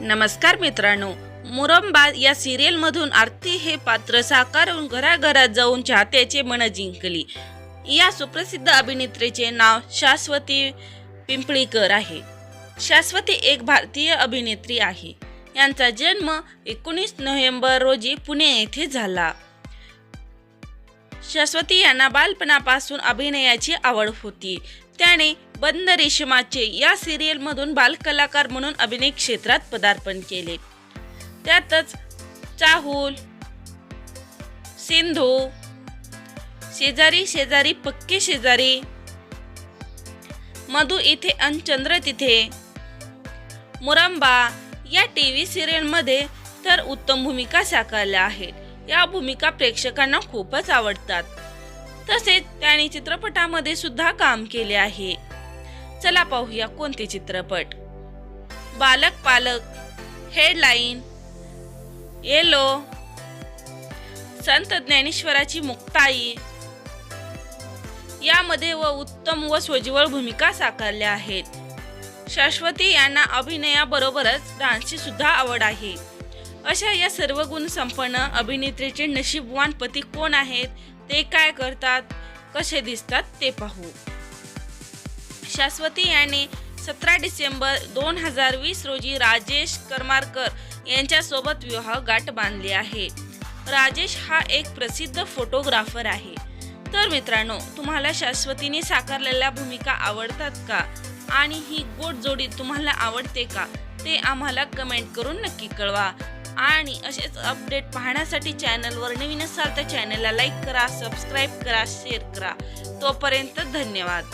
नमस्कार मित्रांनो मुरंबा या सिरियल मधून आरती हे पात्र साकारून घराघरात जाऊन चाहत्याचे मन जिंकली. या सुप्रसिद्ध अभिनेत्रीचे नाव शाश्वती पिंपळीकर आहे. शाश्वती एक भारतीय अभिनेत्री आहे. यांचा जन्म एकोणीस नोव्हेंबर रोजी पुणे येथे झाला. शाश्वती यांना बालपणापासून अभिनयाची आवड होती. त्याने बंद रेशमाचे या सिरियलमधून बालकलाकार म्हणून अभिनय क्षेत्रात पदार्पण केले. त्यातच चाहूल सिंधू शेजारी शेजारी पक्के शेजारी मधु इथे अन चंद्र तिथे मुरंबा या टी व्ही सिरियलमध्ये तर उत्तम भूमिका साकारल्या आहेत. या भूमिका प्रेक्षकांना खूपच आवडतात. तसेच त्याने चित्रपटामध्ये सुद्धा काम केले आहे. चला पाहूया कोणते चित्रपट. बालक पालक हेडलाईन येलो संत ज्ञानेश्वराची मुक्ताई. यामध्ये व उत्तम व सोज्वळ भूमिका साकारल्या आहेत. शाश्वती यांना अभिनयाबरोबरच डान्सची सुद्धा आवड आहे. अशा या सर्व गुण संपन्न अभिनेत्रीचे नशीबवान पती कोण आहेत ते काय करतात कसे दिसतात ते पाहू. शाश्वती यांनी सतरा डिसेंबर दोन हजार वीस रोजी राजेश करमारकर यांच्यासोबत विवाह गाठ बांधली आहे. राजेश हा एक प्रसिद्ध फोटोग्राफर आहे. तर मित्रांनो तुम्हाला शाश्वतीने साकारलेल्या भूमिका आवडतात का? आणि ही गोड जोडी तुम्हाला आवडते का? ते आम्हाला कमेंट करून नक्की कळवा. आणि असेच अपडेट पाहण्यासाठी चॅनलवर नवीन असाल तर चॅनलला लाईक करा सबस्क्राईब करा शेअर करा. तोपर्यंत धन्यवाद.